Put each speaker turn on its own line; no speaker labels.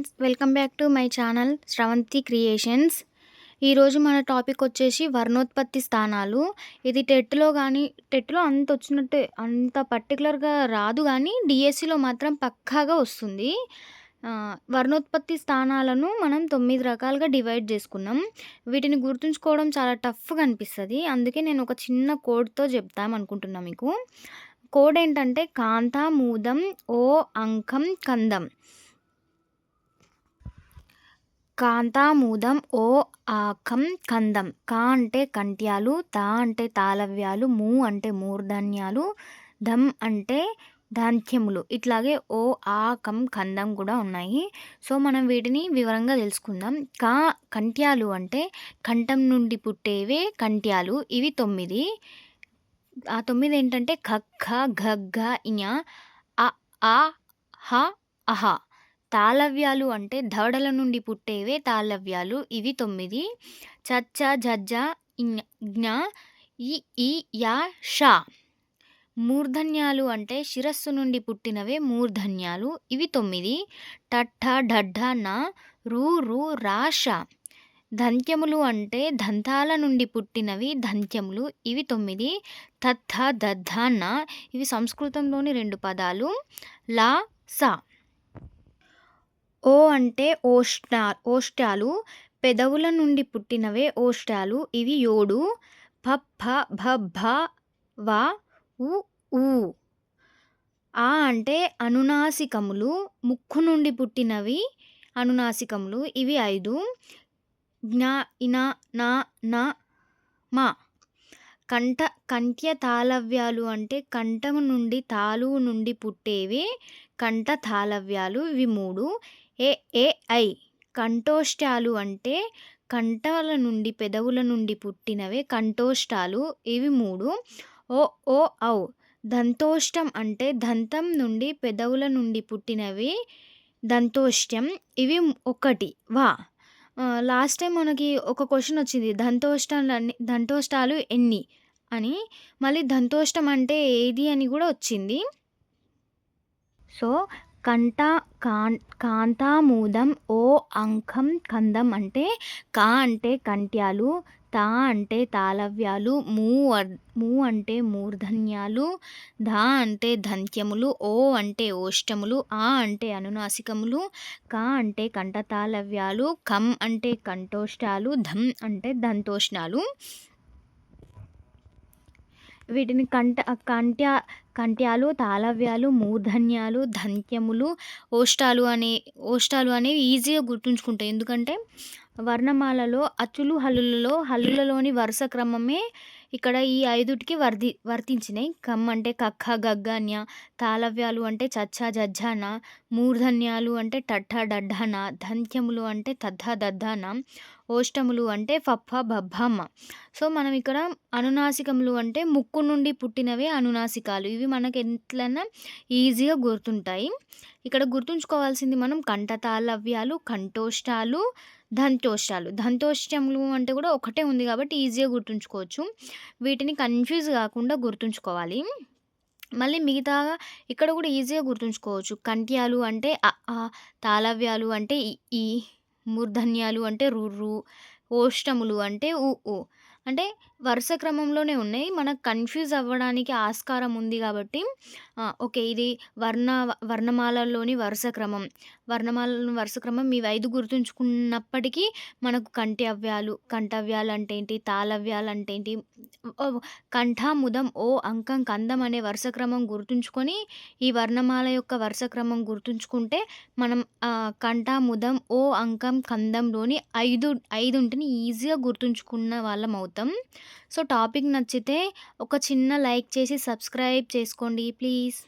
Friends welcome back to my channel Sravanthi creations. ఈరోజు మన topic వచ్చేసి వర్ణోత్పత్తి స్థానాలు. ఇది టెట్లో కానీ టెట్లో అంత వచ్చినట్టే అంత పర్టికులర్గా రాదు కానీ డిఎస్సిలో మాత్రం పక్కాగా వస్తుంది. వర్ణోత్పత్తి స్థానాలను మనం తొమ్మిది రకాలుగా డివైడ్ చేసుకున్నాం. వీటిని గుర్తుంచుకోవడం చాలా టఫ్గా అనిపిస్తుంది. అందుకే నేను ఒక చిన్న కోడ్తో చెప్తామనుకుంటున్నా మీకు. కోడ్ ఏంటంటే కాంత మూదం ఓ అంకం కందం. కాంతామూదం ఓ ఆకం కందం. కా అంటే కంట్యాలు తా అంటే తాళవ్యాలు మూ అంటే మూర్ధన్యాలు ధమ్ అంటే ధాన్యములు ఇట్లాగే ఓ ఆకం కందం కూడా ఉన్నాయి. సో మనం వీటిని వివరంగా తెలుసుకుందాం. కా కంట్యాలు అంటే కంఠం నుండి పుట్టేవే కంట్యాలు ఇవి తొమ్మిది. ఆ తొమ్మిది ఏంటంటే ఖ ఘ ఇం అ ఆ హ అహ. తాళవ్యాలు అంటే దవడల నుండి పుట్టేవే తాళవ్యాలు. ఇవి తొమ్మిది. చచ్చ జజ్జ జ్ఞ ఇ ఈ యా షా. మూర్ధన్యాలు అంటే శిరస్సు నుండి పుట్టినవే మూర్ధన్యాలు. ఇవి తొమ్మిది. టట్ట డడ్డ న రూ రు రాష దంత్యములు అంటే దంతాల నుండి పుట్టినవి దంత్యములు ఇవి తొమ్మిది. తత్థ దద్ధ ఇవి సంస్కృతంలోని రెండు పదాలు. లా సా. ఓ అంటే ఓష్టా ఓష్టాలు పెదవుల నుండి పుట్టినవే ఓష్టాలు. ఇవి ఏడు పప్ప ఫ భ భ వ ఉ ఊ. ఆ అంటే అనునాసికములు ముక్కు నుండి పుట్టినవి అనునాసికములు. ఇవి ఐదు. జ్ఞా ఇన నా న మా. కంఠ కంఠ్య తాళవ్యాలు అంటే కంఠము నుండి తాలువు నుండి పుట్టేవి కంఠ తాళవ్యాలు ఇవి మూడు. ఏ కంఠోష్టాలు అంటే కంఠాల నుండి పెదవుల నుండి పుట్టినవే కంఠోష్టాలు. ఇవి మూడు. ఓ ఓ ఔ దంతోష్టం అంటే దంతం నుండి పెదవుల నుండి పుట్టినవి దంతోష్టం ఇవి ఒకటి. వా. లాస్ట్ టైం మనకి ఒక క్వశ్చన్ వచ్చింది. దంతోష్టాలు అన్ని దంతోష్టాలు ఎన్ని అని. మళ్ళీ దంతోష్టం అంటే ఏది అని కూడా వచ్చింది. సో కంఠ కాన్ కాంతామూదం ఓ అంకం కందం అంటే కా అంటే కంట్యాలు తా అంటే తాళవ్యాలు మూ మూ అంటే మూర్ధన్యాలు ధా అంటే దంత్యములు ఓ అంటే ఓష్టములు ఆ అంటే అనునాసికములు కా అంటే కంఠతాళవ్యాలు కం అంటే కంఠోష్టాలు ధం అంటే దంతోష్ణాలు. వీటిని కంఠ కంఠ్య కంట్యాలు తాళవ్యాలు మూర్ధన్యాలు దంత్యములు ఓష్టాలు అనే ఓష్టాలు అనేవి ఈజీగా గుర్తుంచుకుంటాయి ఎందుకంటే వర్ణమాలలో అచ్చులు హల్లులలో హల్లులలోని వరుస క్రమమే ఇక్కడ ఈ ఐదుటికి వర్ధి వర్తించినాయి కమ్ అంటే కక్క గగ్గన్య తాళవ్యాలు అంటే చచ్చ జజ్జాన మూర్ధన్యాలు అంటే టట్ట డడ్డాన దంత్యములు అంటే తద్ధ దద్దాన ఓష్టములు అంటే ఫఫ బబ్బమ్మ. సో మనం ఇక్కడ అనునాసికములు అంటే ముక్కు నుండి పుట్టినవే అనునాసికాలు. ఇవి మనకి ఎట్లన్నా ఈజీగా గుర్తుంటాయి. ఇక్కడ గుర్తుంచుకోవాల్సింది మనం కంఠతాళవ్యాలు కంఠోష్టాలు దంతోష్టాలు దంతోష్టములు అంటే కూడా ఒకటే ఉంది కాబట్టి ఈజీగా గుర్తుంచుకోవచ్చు. వీటిని కన్ఫ్యూజ్ కాకుండా గుర్తుంచుకోవాలి. మళ్ళీ మిగతా ఇక్కడ కూడా ఈజీగా గుర్తుంచుకోవచ్చు. కంట్యాలు అంటే ఆ తాళవ్యాలు అంటే ఈ మూర్ధన్యాలు అంటే రుర్రు ఓష్టములు అంటే ఉ ఉ. అంటే వరుస క్రమంలోనే ఉన్నాయి. మనకు కన్ఫ్యూజ్ అవ్వడానికి ఆస్కారం ఉంది కాబట్టి ఓకే ఇది వర్ణ వర్ణమాలలోని వరుస క్రమం. వర్ణమాలను వరుస క్రమం ఇవి ఐదు గుర్తుంచుకున్నప్పటికీ మనకు కంఠవ్యాలు కంఠవ్యాలు అంటే ఏంటి తాళవ్యాలు అంటే ఏంటి కంఠ ముదం ఓ అంకం కందం అనే వరుస క్రమం గుర్తుంచుకొని ఈ వర్ణమాల యొక్క వరుస క్రమం గుర్తుంచుకుంటే మనం కంఠ ముదం ఓ అంకం కందంలోని ఐదు ఐదుంటిని ఈజీగా గుర్తుంచుకున్న వాళ్ళం అవుతాం. సో టాపిక్ నచ్చితే ఒక చిన్న లైక్ చేసి సబ్స్క్రైబ్ చేసుకోండి ప్లీజ్.